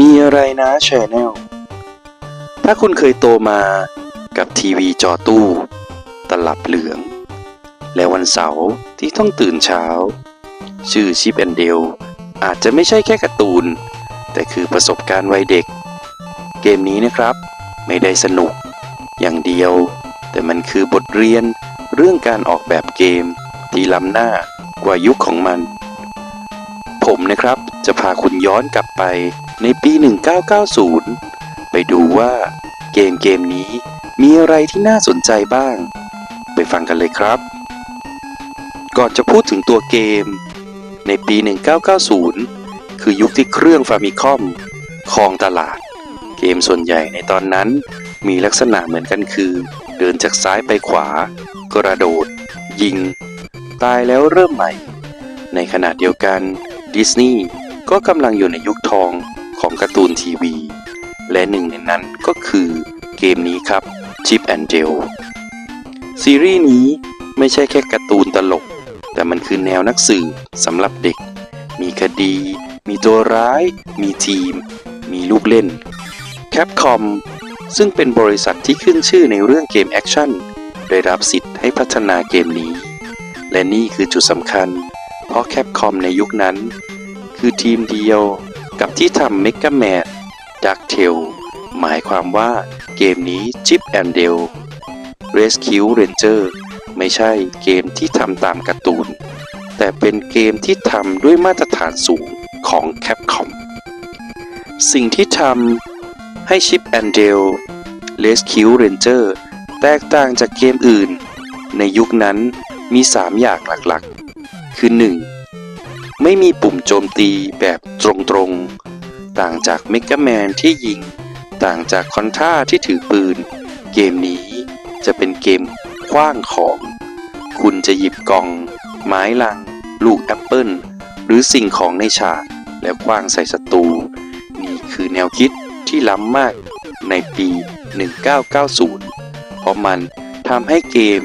มีอะไรนะชแนล ถ้าคุณเคยโตมากับทีวีจอตู้ ตลับเหลือง และวันเสาร์ที่ต้องตื่นเช้า ชื่อชิปแอนเดล อาจจะไม่ใช่แค่การ์ตูน แต่คือประสบการณ์วัยเด็ก เกมนี้นะครับ ไม่ได้สนุก อย่างเดียว แต่มันคือบทเรียนเรื่องการออกแบบเกมที่ล้ำหน้ากว่ายุคของมัน ผมนะครับ จะพาคุณย้อนกลับไปในปี 1990 ไปดูว่าเกมเกมนี้มีอะไรที่น่าสนใจบ้าง ไปฟังกันเลยครับ ก่อนจะพูดถึงตัวเกม ในปี 1990 คือยุคที่เครื่องฟามิคอมครองตลาด เกมส่วนใหญ่ในตอนนั้นมีลักษณะเหมือนกันคือ เดินจากซ้ายไปขวา กระโดด ยิง ตายแล้วเริ่มใหม่ ในขณะเดียวกันดิสนีย์ ก็กำลังอยู่ในยุคทองของการ์ตูนทีวี และหนึ่งในนั้นก็คือเกมนี้ครับ Chip and Dale ซีรีส์นี้ไม่ใช่แค่การ์ตูนตลก แต่มันคือแนวนักสืบสำหรับเด็ก มีคดี มีตัวร้าย มีทีม มีลูกเล่น Capcom ซึ่งเป็นบริษัทที่ขึ้นชื่อในเรื่องเกมแอคชั่นได้รับสิทธิ์ให้พัฒนาเกมนี้ และนี่คือจุดสำคัญ เพราะ Capcom ในยุคนั้น คือทีมเดียวกับที่ทำ Mega Man Dark t a l หมายความว่าเกมนี้ Chip and Dale Rescue Ranger ไม่ใช่เกมที่ทำตามการ์ตูน แต่เป็นเกมที่ทำด้วยมาตรฐานสูงของ Capcom สิ่งที่ทำให้ Chip and Dale Rescue Ranger แตกต่างจากเกมอื่น ในยุคนั้นมี 3 อย่างหลักๆ คือ 1. ไม่มีปุ่มโจมตีแบบตรงๆ ต่างจากเมก a แมนที่ยิง ต่างจากคอนท่าที่ถือปืน เกมนี้จะเป็นเกมคว้างของ คุณจะหยิบกล่อง ไม้ลัง ลูกแอปเปิลหรือสิ่งของในฉาก แล้วคว้างใส่ศัตรู นี่คือแนวคิดที่ล้ำมากในปี 1990 เพราะมันทำให้เกม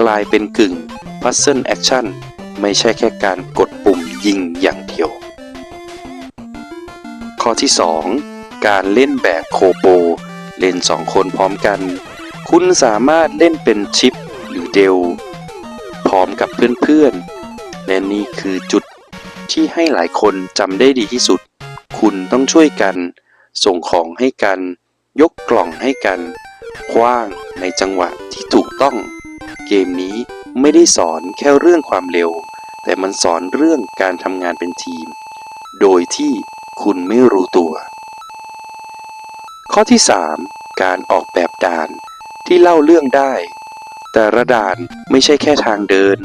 กลายเป็นกึ่ง Puzzle Action ไม่ใช่แค่การกดปุ่ม ยิงอย่างเดียว ข้อที่ 2 การเล่นแบบโคโป เล่น 2 คนพร้อมกัน คุณสามารถเล่นเป็นชิปหรือเดลพร้อมกับเพื่อนๆ และนี่คือจุดที่ให้หลายคนจำได้ดีที่สุด คุณต้องช่วยกัน ส่งของให้กัน ยกกล่องให้กันคว้างในจังหวะที่ถูกต้อง เกมนี้ไม่ได้สอนแค่เรื่องความเร็ว แต่มันสอนเรื่องการทำงานเป็นทีม โดยที่คุณไม่รู้ตัว ข้อที่ 3 การออกแบบด่านที่เล่าเรื่องได้ แต่ละด่านไม่ใช่แค่ทางเดิน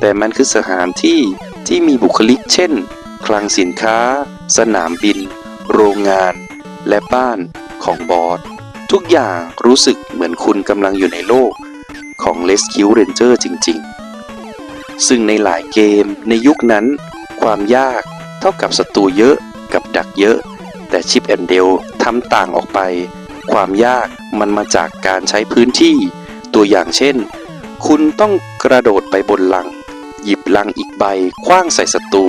แต่มันคือสถานที่ที่มีบุคลิกเช่น คลังสินค้า สนามบิน โรงงาน และบ้านของบอส ทุกอย่างรู้สึกเหมือนคุณกำลังอยู่ในโลกของ Rescue Ranger จริง ๆ ซึ่งในหลายเกมในยุคนั้น ความยากเท่ากับศัตรูเยอะกับดักเยอะ แต่ชิปแอนเดลทำต่างออกไป ความยากมันมาจากการใช้พื้นที่ ตัวอย่างเช่น คุณต้องกระโดดไปบนลัง หยิบลังอีกใบคว้างใส่ศัตรู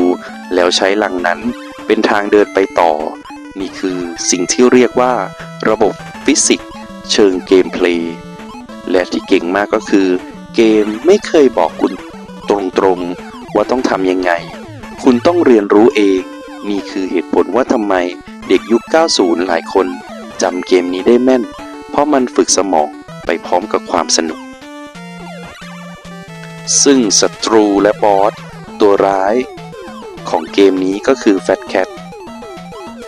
แล้วใช้ลังนั้นเป็นทางเดินไปต่อ นี่คือสิ่งที่เรียกว่า ระบบฟิสิกส์เชิงเกมเพลย์และที่เก่งมากก็คือ เกมไม่เคยบอกคุณ รงว่าต้องทำยังไง คุณต้องเรียนรู้เอง นี่คือเหตุผลว่าทำไมเด็กยุค 90 หลายคนจำเกมนี้ได้แม่น เพราะมันฝึกสมองไปพร้อมกับความสนุก ซึ่งศัตรูและบอสตัวร้าย ของเกมนี้ก็คือแฟตแคท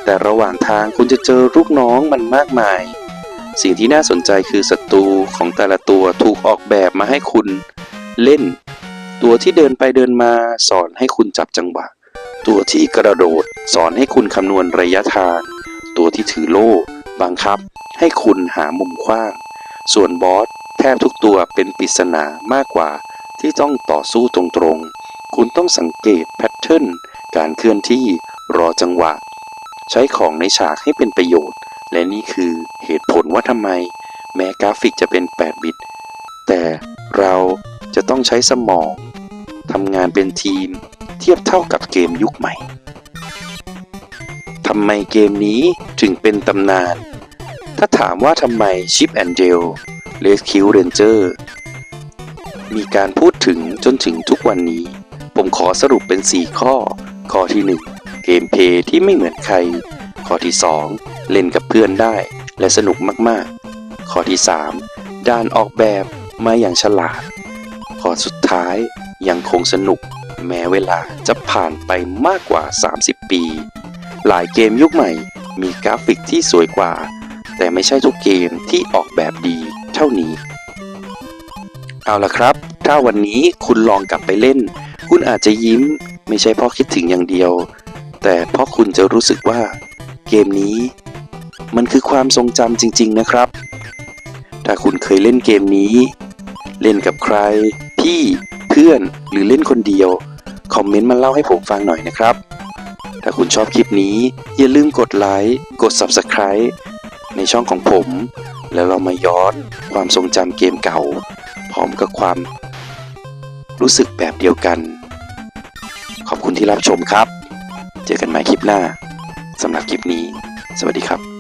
แต่ระหว่างทางคุณจะเจอลูกน้องมันมากมาย สิ่งที่น่าสนใจคือศัตรูของแต่ละตัวถูกออกแบบมาให้คุณเล่น ตัวที่เดินไปเดินมาสอนให้คุณจับจังหวะ ตัวที่กระโดดสอนให้คุณคำนวณระยะทาง ตัวที่ถือโล่บังคับ ให้คุณหามุมกว้าง ส่วนบอสแทบทุกตัวเป็นปริศนามากกว่าที่ต้องต่อสู้ตรงๆ คุณต้องสังเกตแพทเทิร์นการเคลื่อนที่รอจังหวะ ใช้ของในฉากให้เป็นประโยชน์ และนี่คือเหตุผลว่าทำไม แม้กราฟิกจะเป็น 8 บิต แต่เราจะต้องใช้สมองำงานเป็นทีม เทียบเท่ากับเกมยุคใหม่ทำไมเกมนี้ถึงเป็นตำนาน ถ้าถามว่าทำไม Chip and Dale Rescue Ranger มีการพูดถึงจนถึงทุกวันนี้ ผมขอสรุปเป็น 4 ข้อ ข้อที่ 1 เกมเพย์ที่ไม่เหมือนใคร ข้อที่ 2 เล่นกับเพื่อนได้ และสนุกมากๆ ข้อที่ 3 ด้านออกแบบมาอย่างฉลาด ข้อสุดท้าย ยังคงสนุก แม้เวลาจะผ่านไปมากกว่า 30 ปี หลายเกมยุคใหม่มีกราฟิกที่สวยกว่า แต่ไม่ใช่ทุกเกมที่ออกแบบดีเท่านี้ เอาละครับ ถ้าวันนี้คุณลองกลับไปเล่น คุณอาจจะยิ้มไม่ใช่เพราะคิดถึงอย่างเดียว แต่เพราะคุณจะรู้สึกว่า เกมนี้ มันคือความทรงจำจริง ๆ นะครับ ถ้าคุณเคยเล่นเกมนี้ เล่นกับใคร พี่ เพื่อนหรือเล่นคนเดียว คอมเมนต์มาเล่าให้ผมฟังหน่อยนะครับ ถ้าคุณชอบคลิปนี้ อย่าลืมกดไลค์กด Subscribe ในช่องของผม แล้วเรามาย้อนความทรงจำเกมเก่า พร้อมกับความ รู้สึกแบบเดียวกัน ขอบคุณที่รับชมครับ เจอกันใหม่คลิปหน้าสำหรับคลิปนี้ สวัสดีครับ